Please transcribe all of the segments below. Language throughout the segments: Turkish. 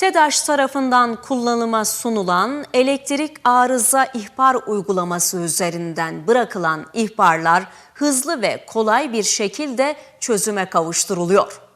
TEDAŞ tarafından kullanıma sunulan elektrik arıza ihbar uygulaması üzerinden bırakılan ihbarlar hızlı ve kolay bir şekilde çözüme kavuşturuluyor.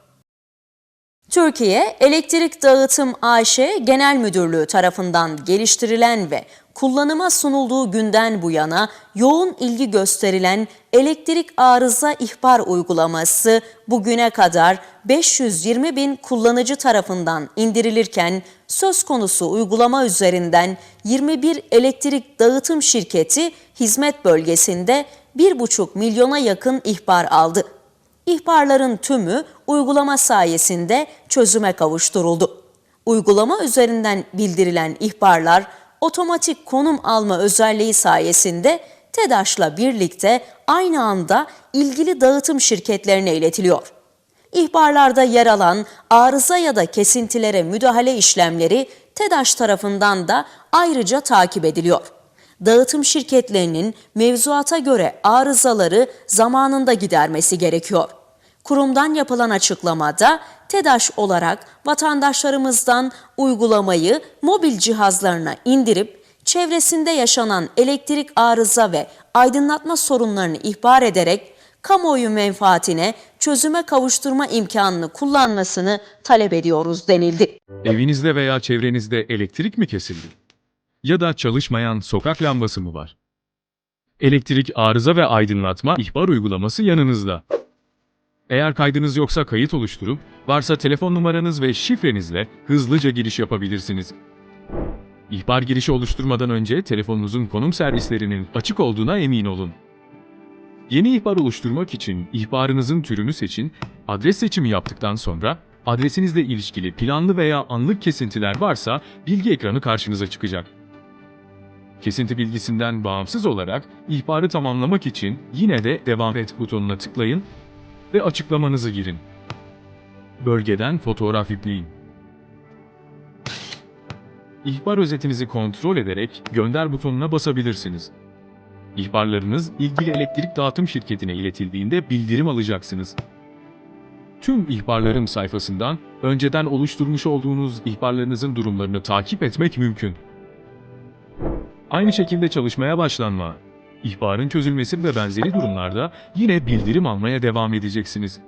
Türkiye Elektrik Dağıtım AŞ Genel Müdürlüğü tarafından geliştirilen ve kullanıma sunulduğu günden bu yana yoğun ilgi gösterilen elektrik arıza ihbar uygulaması bugüne kadar 520 bin kullanıcı tarafından indirilirken söz konusu uygulama üzerinden 21 elektrik dağıtım şirketi hizmet bölgesinde 1,5 milyona yakın ihbar aldı. İhbarların tümü uygulama sayesinde çözüme kavuşturuldu. Uygulama üzerinden bildirilen ihbarlar otomatik konum alma özelliği sayesinde TEDAŞ'la birlikte aynı anda ilgili dağıtım şirketlerine iletiliyor. İhbarlarda yer alan arıza ya da kesintilere müdahale işlemleri TEDAŞ tarafından da ayrıca takip ediliyor. Dağıtım şirketlerinin mevzuata göre arızaları zamanında gidermesi gerekiyor. Kurumdan yapılan açıklamada TEDAŞ olarak vatandaşlarımızdan uygulamayı mobil cihazlarına indirip çevresinde yaşanan elektrik arıza ve aydınlatma sorunlarını ihbar ederek kamuoyu menfaatine çözüme kavuşturma imkanını kullanmasını talep ediyoruz denildi. Evinizde veya çevrenizde elektrik mi kesildi? Ya da çalışmayan sokak lambası mı var? Elektrik arıza ve aydınlatma ihbar uygulaması yanınızda. Eğer kaydınız yoksa kayıt oluşturup, varsa telefon numaranız ve şifrenizle hızlıca giriş yapabilirsiniz. İhbar girişi oluşturmadan önce telefonunuzun konum servislerinin açık olduğuna emin olun. Yeni ihbar oluşturmak için ihbarınızın türünü seçin, adres seçimi yaptıktan sonra adresinizle ilişkili planlı veya anlık kesintiler varsa bilgi ekranı karşınıza çıkacak. Kesinti bilgisinden bağımsız olarak ihbarı tamamlamak için yine de devam et butonuna tıklayın ve açıklamanızı girin. Bölgeden fotoğraf yükleyin. İhbar özetinizi kontrol ederek gönder butonuna basabilirsiniz. İhbarlarınız ilgili elektrik dağıtım şirketine iletildiğinde bildirim alacaksınız. Tüm ihbarların sayfasından önceden oluşturmuş olduğunuz ihbarlarınızın durumlarını takip etmek mümkün. Aynı şekilde çalışmaya başlanma. İhbarın çözülmesi ve benzeri durumlarda yine bildirim almaya devam edeceksiniz.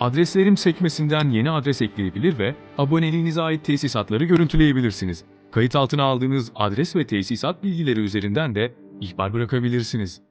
Adreslerim sekmesinden yeni adres ekleyebilir ve aboneliğinize ait tesisatları görüntüleyebilirsiniz. Kayıt altına aldığınız adres ve tesisat bilgileri üzerinden de ihbar bırakabilirsiniz.